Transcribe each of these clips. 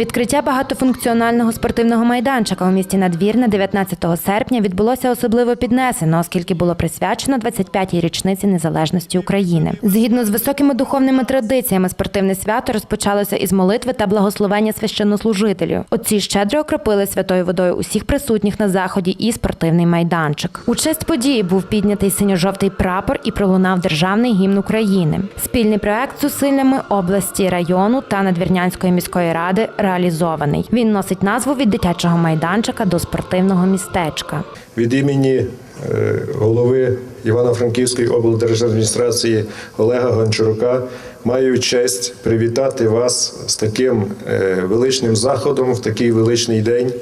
Відкриття багатофункціонального спортивного майданчика у місті Надвірне 19 серпня відбулося особливо піднесено, оскільки було присвячено 25-й річниці незалежності України. Згідно з високими духовними традиціями, спортивне свято розпочалося із молитви та благословення священнослужителів. Отці щедро окропили святою водою усіх присутніх на заході і спортивний майданчик. У честь події був піднятий синьо-жовтий прапор і пролунав державний гімн України. Спільний проект з зусиллями області, району та Надвірнянської міської ради реалізований. Він носить назву від дитячого майданчика до спортивного містечка. Від імені е, голови Івано-Франківської облдержадміністрації Олега Гончарука маю честь привітати вас з таким е, величним заходом в такий величний день.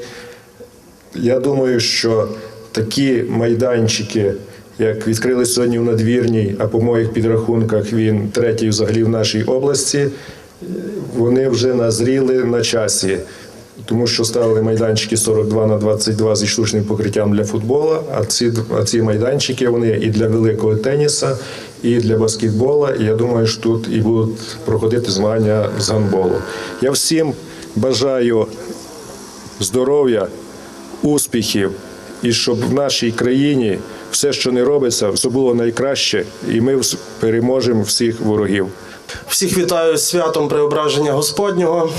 Я думаю, що такі майданчики, як відкрили сьогодні в надвірній, а по моїх підрахунках він третій взагалі в нашій області, вони вже назріли на часі. Тому що ставили майданчики 42 на 22 зі штучним покриттям для футболу, а ці, а ці майданчики вони і для великого теніса, і для баскетбола. І я думаю, що тут і будуть проходити змагання з гандболу. Я всім бажаю здоров'я, успіхів, і щоб в нашій країні все, що не робиться, все було найкраще, і ми переможемо всіх ворогів. Всіх вітаю з святом Преображення Господнього.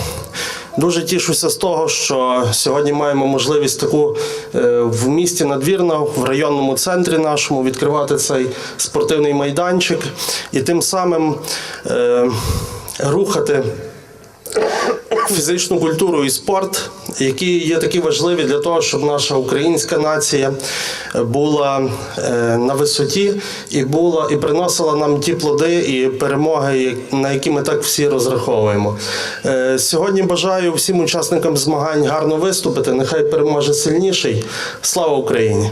Дуже тішуся з того, що сьогодні маємо можливість таку е, в місті Надвірна, в районному центрі нашому відкривати цей спортивний майданчик і тим самим е, рухати фізичну культуру і спорт, які є такі важливі для того, щоб наша українська нація була е, на висоті і була і приносила нам ті плоди і перемоги, на які ми так всі розраховуємо. Е, Сьогодні бажаю всім учасникам змагань гарно виступити. Нехай переможе сильніший. Слава Україні!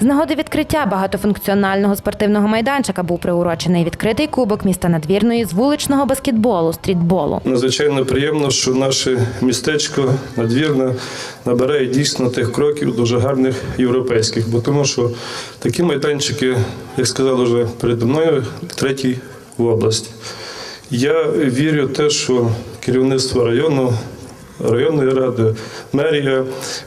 З нагоди відкриття багатофункціонального спортивного майданчика був приурочений відкритий кубок міста Надвірної з вуличного баскетболу, стрітболу. Надзвичайно приємно, що наше містечко надвірне набирає дійсно тих кроків дуже гарних європейських, бо тому що такі майданчики, як сказали вже передо мною, третій в області. Я вірю в те, що керівництво району. Районної ради, мерія.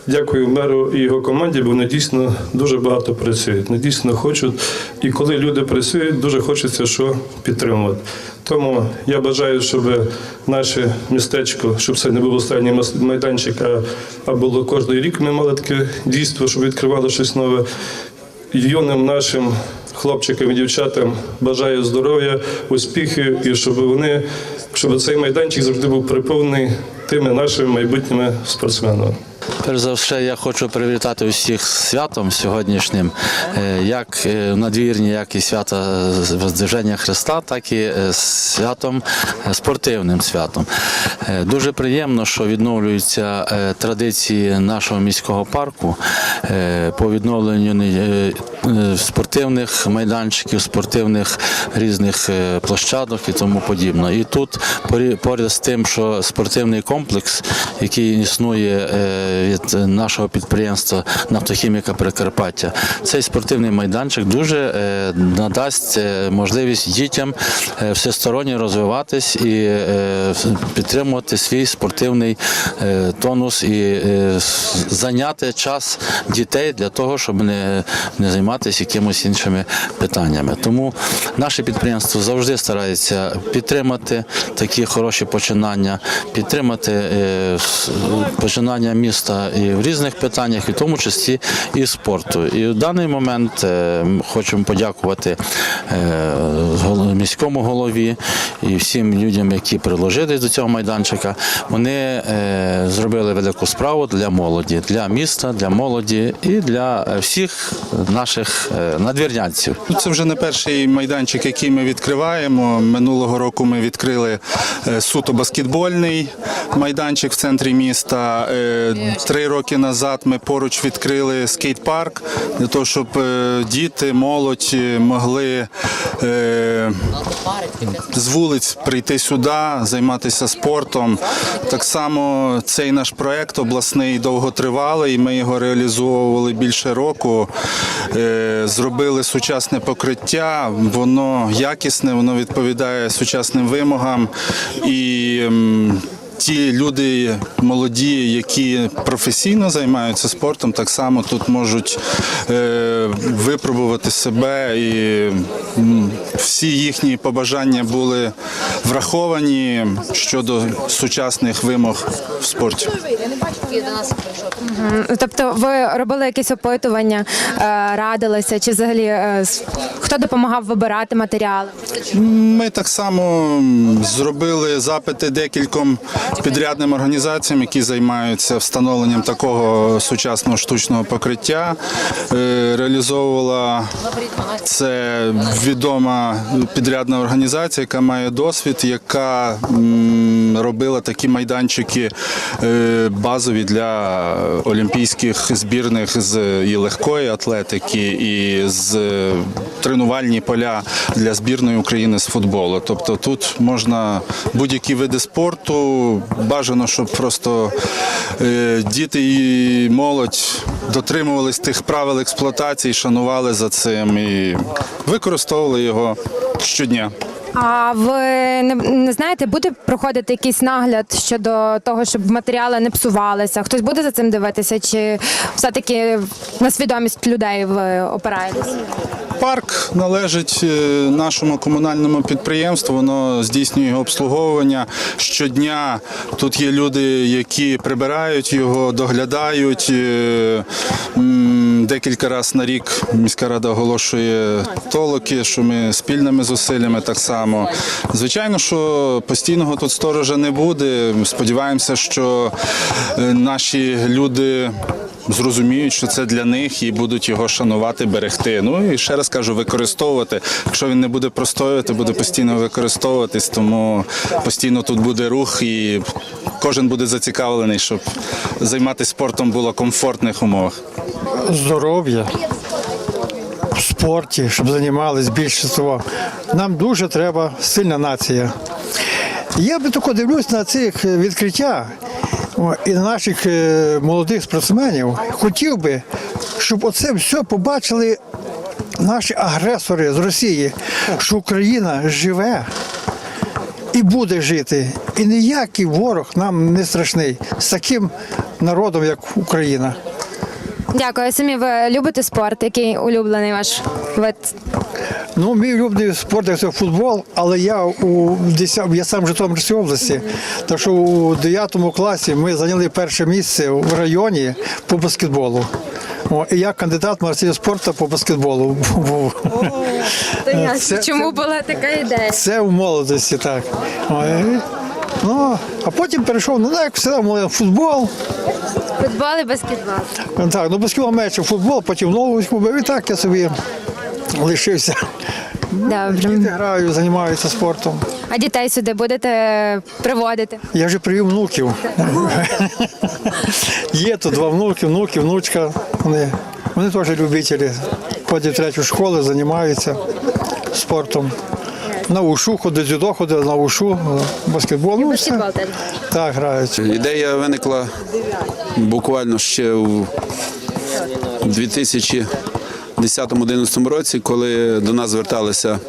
Дякую меру і його команді, бо вони дійсно дуже багато працюють. Вони дійсно хочуть. І коли люди працюють, дуже хочеться що підтримувати. Тому я бажаю, щоб наше містечко, щоб це не був останній майданчик, а, було кожен рік. Ми мали таке дійство, щоб відкривали щось нове. Юним нашим хлопчикам і дівчатам бажаю здоров'я, успіхів і щоб вони, щоб цей майданчик завжди був приповнений тими нашими майбутніми спортсменами. Перш за все, я хочу привітати усіх святом сьогоднішнім, е, як е, надвірні, як і свята Воздвиження Христа, так і е, святом спортивним святом. Дуже приємно, що відновлюються традиції нашого міського парку по відновленню спортивних майданчиків, спортивних різних площадок і тому подібне. І тут поряд з тим, що спортивний комплекс, який існує від нашого підприємства Нафтохіміка Прикарпаття, цей спортивний майданчик дуже е, надасть е, можливість дітям е, всесторонньо розвиватись і підтримувати свій спортивний тонус і зайняти час дітей для того, щоб не, не займатися якимось іншими питаннями. Тому наше підприємство завжди старається підтримати такі хороші починання, підтримати починання міста і в різних питаннях, і в тому числі і спорту. І в даний момент е, хочемо подякувати е, міському голові і всім людям, які приложились до цього майданчика. Вони е, зробили велику справу для молоді, для міста, для молоді і для всіх наших надвірнянців. Ну, Це вже не перший майданчик, який ми відкриваємо. Минулого року ми відкрили суто баскетбольний майданчик в центрі міста. Три роки назад ми поруч відкрили скейт-парк для того, щоб е, діти, молодь е, могли е, з вулиць прийти сюди, займатися спортом. Так само цей наш проект обласний довготривалий. Ми його реалізовували більше року. Зробили сучасне покриття, воно якісне, воно відповідає сучасним вимогам і. Ті люди молоді, які професійно займаються спортом, так само тут можуть е, випробувати себе і всі їхні побажання були враховані щодо сучасних вимог в спорті. Тобто, ви робили якісь опитування, е, радилися, чи взагалі е, хто допомагав вибирати матеріали? Ми так само зробили запити декільком підрядним організаціям, які займаються встановленням такого сучасного штучного покриття. Е, Реалізовувала це відома підрядна організація, яка має досвід, яка робила такі майданчики е, базові для олімпійських збірних з і легкої атлетики, і з е, тренувальні поля для збірної України з футболу. Тобто тут можна будь-які види спорту. Бажано, щоб просто е, діти і молодь дотримувались тих правил експлуатації, шанували за цим і використовували його щодня. А ви не, не знаєте, буде проходити якийсь нагляд щодо того, щоб матеріали не псувалися? Хтось буде за цим дивитися, чи все-таки на свідомість людей ви опираєтесь? Парк належить е, нашому комунальному підприємству. Воно здійснює його обслуговування щодня. Тут є люди, які прибирають його, доглядають. Декілька разів на рік міська рада оголошує толоки, що ми спільними зусиллями так само. Звичайно, що постійного тут сторожа не буде. Сподіваємося, що е, наші люди зрозуміють, що це для них і будуть його шанувати, берегти. Ну і ще раз кажу, використовувати. Якщо він не буде простоювати, буде постійно використовуватись, тому постійно тут буде рух і кожен буде зацікавлений, щоб займатися спортом було в комфортних умовах. здоров'я в спорті, щоб займалися більшість. Нам дуже треба сильна нація. Я би тако дивлюсь на цих відкриття і наших е, молодих спортсменів. Хотів би, щоб оце все побачили наші агресори з Росії, що Україна живе і буде жити. І ніякий ворог нам не страшний з таким народом, як Україна. Дякую. Самі ви любите спорт? Який улюблений ваш вид? Ну, мій улюблений спорт це футбол, але я у 10, я сам в Житомирській області. Так що у 9 класі ми зайняли перше місце в районі по баскетболу. О, і я кандидат в майстрів спорту по баскетболу. був. Це- Чому була така ідея? Це в молодості, так. Ну, а потім перейшов, ну як все, футбол. Футбол і баскетбол. Так, ну баскетбол менше футбол, потім нову. І так я собі лишився. Добре. Діти граю, займаються спортом. А дітей сюди будете приводити? Я вже привів внуків. Є тут два внуки, внуки, внучка. Вони вони теж любителі. Ходять в третю школу, займаються спортом. На ушу ходить, дзюдо ходить, на ушу, баскетбол. Ну, все. Так, грають. Ідея виникла буквально ще в 2000 10-11 році, коли до нас зверталися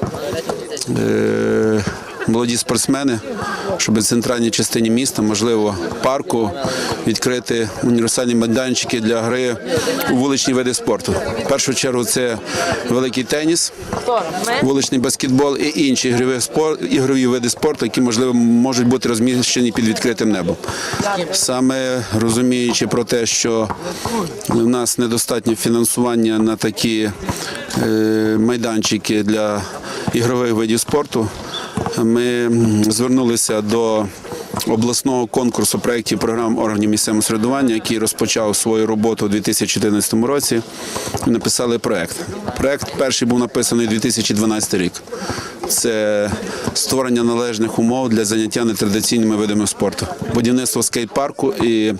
е, молоді спортсмени, щоб в центральній частині міста, можливо, парку, відкрити універсальні майданчики для гри у вуличні види спорту. В першу чергу це великий теніс, вуличний баскетбол і інші ігрові види спорту, які можливо можуть бути розміщені під відкритим небом. Саме розуміючи про те, що в нас недостатньо фінансування на такі е, майданчики для ігрових видів спорту, ми звернулися до обласного конкурсу проєктів програм органів місцевого самоврядування, який розпочав свою роботу у 2014 році. Написали проєкт. Проєкт перший був написаний 2012 рік. Це створення належних умов для заняття нетрадиційними видами спорту, будівництво скейт-парку і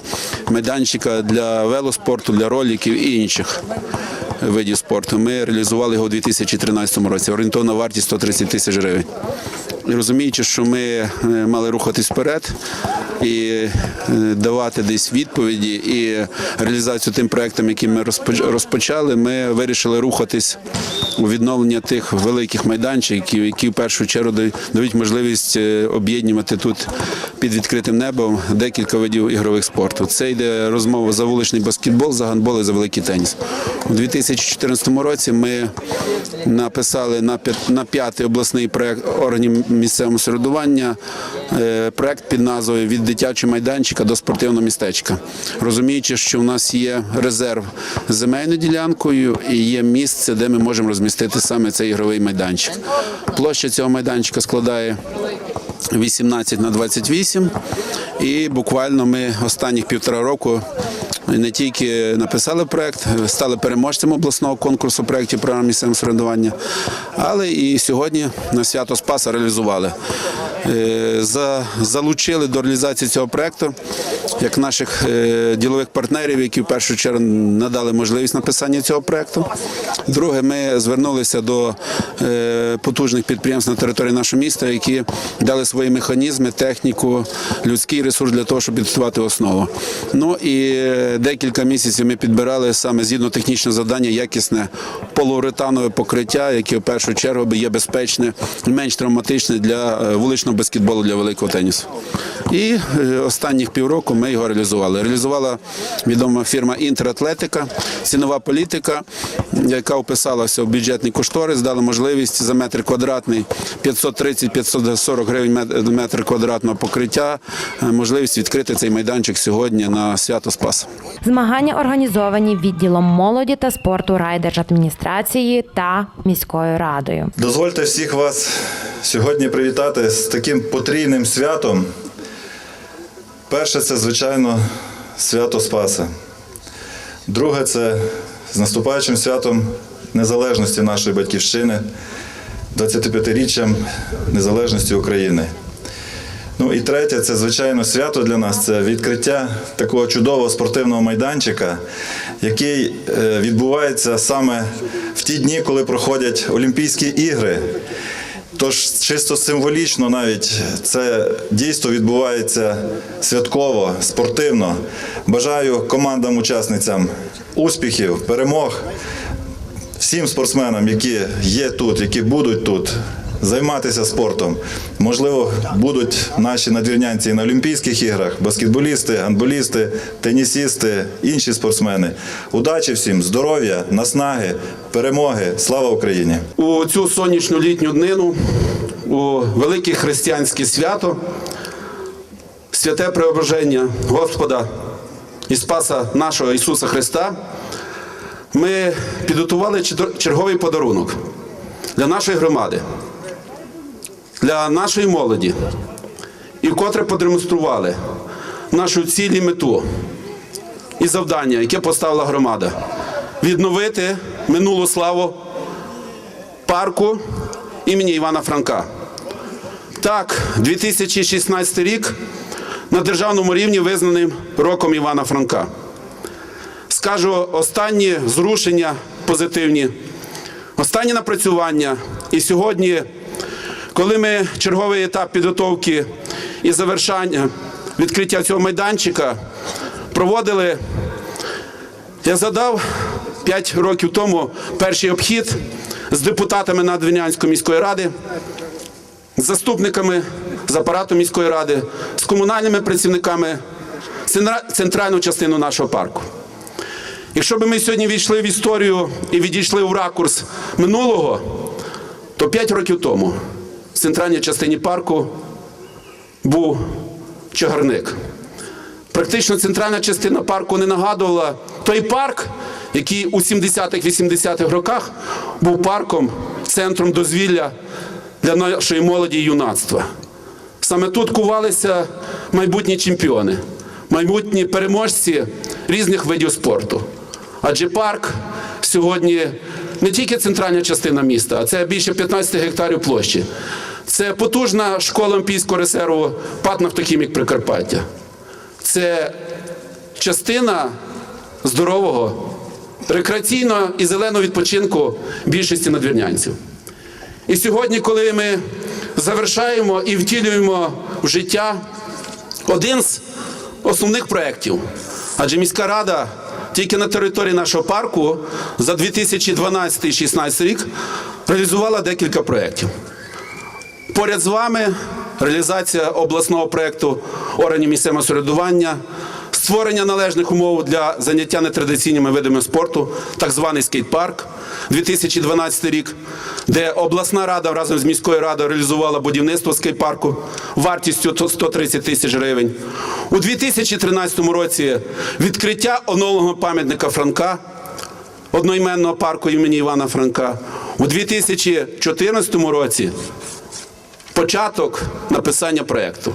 майданчика для велоспорту, для роліків і інших видів спорту. Ми реалізували його у 2013 році. Орієнтовна вартість 130 тисяч гривень. Розуміючи, що ми е, мали рухатись вперед, і е, давати десь відповіді і реалізацію тим проектам, які ми розпоч- розпочали, ми вирішили рухатись у відновлення тих великих майданчиків, які в першу чергу дають- можливість е, об'єднувати тут під відкритим небом декілька видів ігрових спорту. Це йде розмова за вуличний баскетбол, за гандбол і за великий теніс. У 2014 році ми написали на п'ят- на п'ятий обласний проект органів місцевого самоврядування е, проект під назвою Від дитячого майданчика до спортивного містечка. Розуміючи, що в нас є резерв з земельною ділянкою і є місце, де ми можемо розмістити саме цей ігровий майданчик. Площа цього майданчика складає 18 на 28. І буквально ми останніх півтора року не тільки написали проект, стали переможцем обласного конкурсу проєктів програм місцевого самоврядування, але і сьогодні на свято Спаса реалізували. Е, за- Залучили до реалізації цього проекту як наших е, ділових партнерів, які в першу чергу надали можливість написання цього проекту. Друге, ми звернулися до е, потужних підприємств на території нашого міста, які дали свої механізми, техніку, людський ресурс для того, щоб підготувати основу. Ну і е, декілька місяців ми підбирали саме згідно технічного завдання якісне полуретанове покриття, яке в першу чергу є безпечне менш травматичне для вуличного баскетболу, для великого тенісу. І е, останніх півроку ми його реалізували. Реалізувала відома фірма Інтератлетика, цінова політика, яка вписалася в бюджетний кошторис, дала можливість за метр квадратний 530-540 гривень метр квадратного покриття, е, можливість відкрити цей майданчик сьогодні на свято Спаса. Змагання організовані відділом молоді та спорту райдержадміністрації та міською радою. Дозвольте всіх вас сьогодні привітати з таким потрійним святом. Перше це, звичайно, свято Спаса. Друге це з наступаючим святом незалежності нашої батьківщини, 25-річчям незалежності України. Ну і третє, це звичайно свято для нас. Це відкриття такого чудового спортивного майданчика, який е, відбувається саме в ті дні, коли проходять Олімпійські ігри. Тож чисто символічно навіть це дійство відбувається святково, спортивно. Бажаю командам-учасницям успіхів, перемог, всім спортсменам, які є тут, які будуть тут. Займатися спортом. Можливо, будуть наші надвірнянці на Олімпійських іграх, баскетболісти, гандболісти, тенісісти, інші спортсмени. Удачі всім, здоров'я, наснаги, перемоги. Слава Україні! у цю сонячну літню днину, у велике християнське свято, святе преображення Господа і Спаса нашого Ісуса Христа, ми підготували чер- черговий подарунок для нашої громади, для нашої молоді, і вкотре продемонстрували нашу ціль і мету і завдання, яке поставила громада відновити минулу славу парку імені Івана Франка. Так, 2016 рік на державному рівні визнаним роком Івана Франка. Скажу останні зрушення позитивні, останні напрацювання. І сьогодні, коли ми черговий етап підготовки і завершання відкриття цього майданчика проводили, я задав 5 років тому перший обхід з депутатами Надвірнянської міської ради, з заступниками з апарату міської ради, з комунальними працівниками центральну частину нашого парку. Якщо б ми сьогодні війшли в історію і відійшли в ракурс минулого, то 5 років тому в центральній частині парку був чагарник. Практично центральна частина парку не нагадувала той парк, який у 70-х, 80-х роках був парком, центром дозвілля для нашої молоді і юнацтва. Саме тут кувалися майбутні чемпіони, майбутні переможці різних видів спорту. Адже парк сьогодні не тільки центральна частина міста, а це більше 15 гектарів площі. Це потужна школа Олімпійського резерву ПАТ «Нафтохімік Прикарпаття. Це частина здорового, рекреаційного і зеленого відпочинку більшості надвірнянців. І сьогодні, коли ми завершаємо і втілюємо в життя один з основних проєктів. Адже міська рада тільки на території нашого парку за 2012-2016 рік реалізувала декілька проєктів. Поряд з вами реалізація обласного проєкту органів місцевого самоврядування, створення належних умов для заняття нетрадиційними видами спорту, так званий скейт-парк 2012 рік, де обласна рада разом з міською радою реалізувала будівництво скейт-парку вартістю 130 тисяч гривень. У 2013 році відкриття оновленого пам'ятника Франка одноіменного парку імені Івана Франка. У 2014 році початок написання проєкту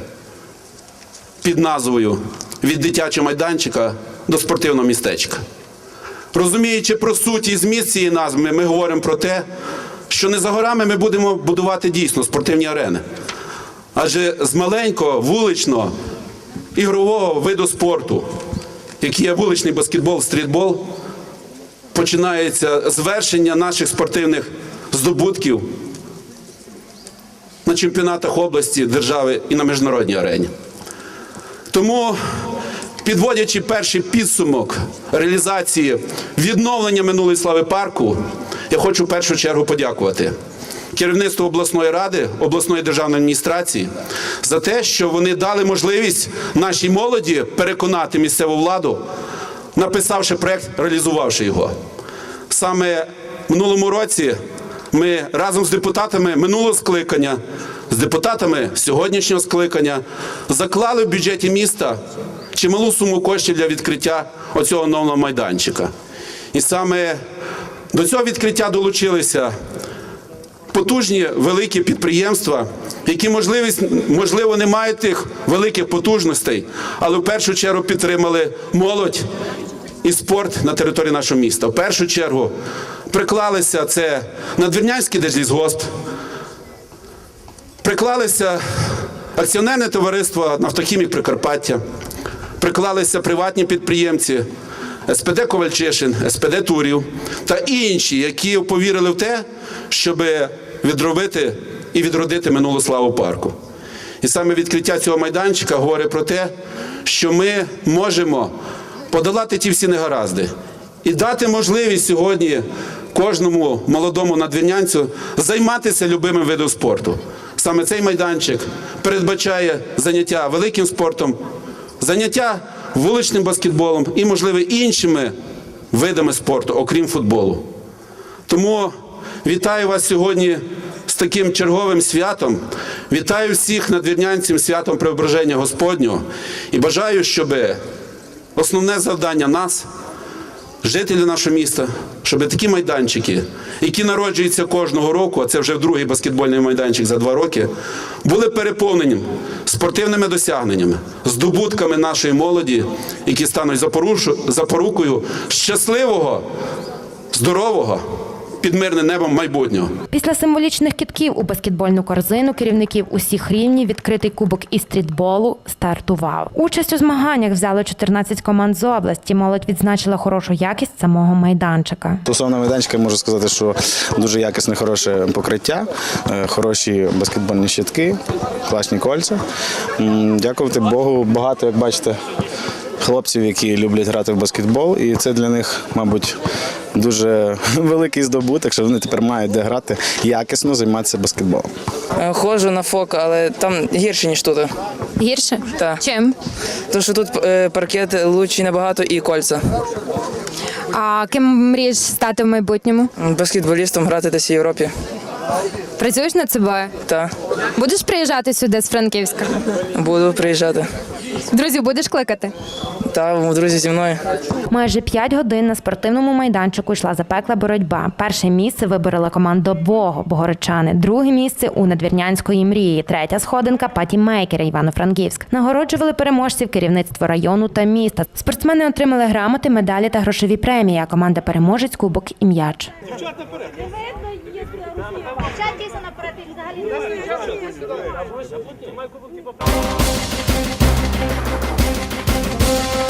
під назвою Від дитячого майданчика до спортивного містечка. Розуміючи про суть і зміст цієї назви, ми говоримо про те, що не за горами ми будемо будувати дійсно спортивні арени. Адже з маленького вуличного ігрового виду спорту, який є вуличний баскетбол, стрітбол, починається звершення наших спортивних здобутків на чемпіонатах області, держави і на міжнародній арені. Тому, підводячи перший підсумок реалізації відновлення минулої слави парку, я хочу в першу чергу подякувати керівництву обласної ради, обласної державної адміністрації за те, що вони дали можливість нашій молоді переконати місцеву владу, написавши проект, реалізувавши його. Саме в минулому році ми разом з депутатами минулого скликання, з депутатами сьогоднішнього скликання заклали в бюджеті міста чималу суму коштів для відкриття оцього нового майданчика. І саме до цього відкриття долучилися потужні великі підприємства, які можливість, можливо не мають тих великих потужностей, але в першу чергу підтримали молодь і спорт на території нашого міста. В першу чергу приклалися це Надвірнянський держлісгосп, приклалися акціонерне товариство Нафтохімік Прикарпаття, приклалися приватні підприємці. СПД Ковальчишин, СПД Турів та інші, які повірили в те, щоб відробити і відродити минулу славу парку. І саме відкриття цього майданчика говорить про те, що ми можемо подолати ті всі негаразди і дати можливість сьогодні кожному молодому надвірнянцю займатися любимим видом спорту. Саме цей майданчик передбачає заняття великим спортом, заняття вуличним баскетболом і, можливо, іншими видами спорту, окрім футболу. Тому вітаю вас сьогодні з таким черговим святом. Вітаю всіх надвірнянців святом Преображення Господнього і бажаю, щоб основне завдання нас, жителів нашого міста, щоб такі майданчики, які народжуються кожного року, а це вже другий баскетбольний майданчик за два роки, були переповнені спортивними досягненнями, здобутками нашої молоді, які стануть запорукою щасливого, здорового, під мирним небом майбутнього. Після символічних кітків у баскетбольну корзину керівників усіх рівнів відкритий кубок із стрітболу стартував. Участь у змаганнях взяли 14 команд з області. Молодь відзначила хорошу якість самого майданчика. Стосовно майданчика можу сказати, що дуже якісне, хороше покриття, е, хороші баскетбольні щитки, класні кольця. Дякувати Богу, багато, як бачите, хлопців, які люблять грати в баскетбол, і це для них, мабуть, дуже великий здобуток, що вони тепер мають де грати якісно займатися баскетболом. Е, Ходжу на фок, але там гірше, ніж тут. Гірше? Так. Чим? Тому що тут е, паркет лучший набагато і кольця. А ким мрієш стати в майбутньому? Баскетболістом грати десь в Європі. Працюєш над собою? Та Будеш приїжджати сюди з Франківська? буду приїжджати. Друзів будеш кликати? Та друзі зі мною. Майже 5 годин на спортивному майданчику йшла запекла боротьба. Перше місце виборола команда Бого Богородчани. Друге місце у надвірнянської мрії. Третя сходинка патімейкера Івано-Франківськ. Нагороджували переможців керівництво району та міста. Спортсмени отримали грамоти, медалі та грошові премії. А команда переможець кубок і м'яч. Дівчата наперед і взагалі не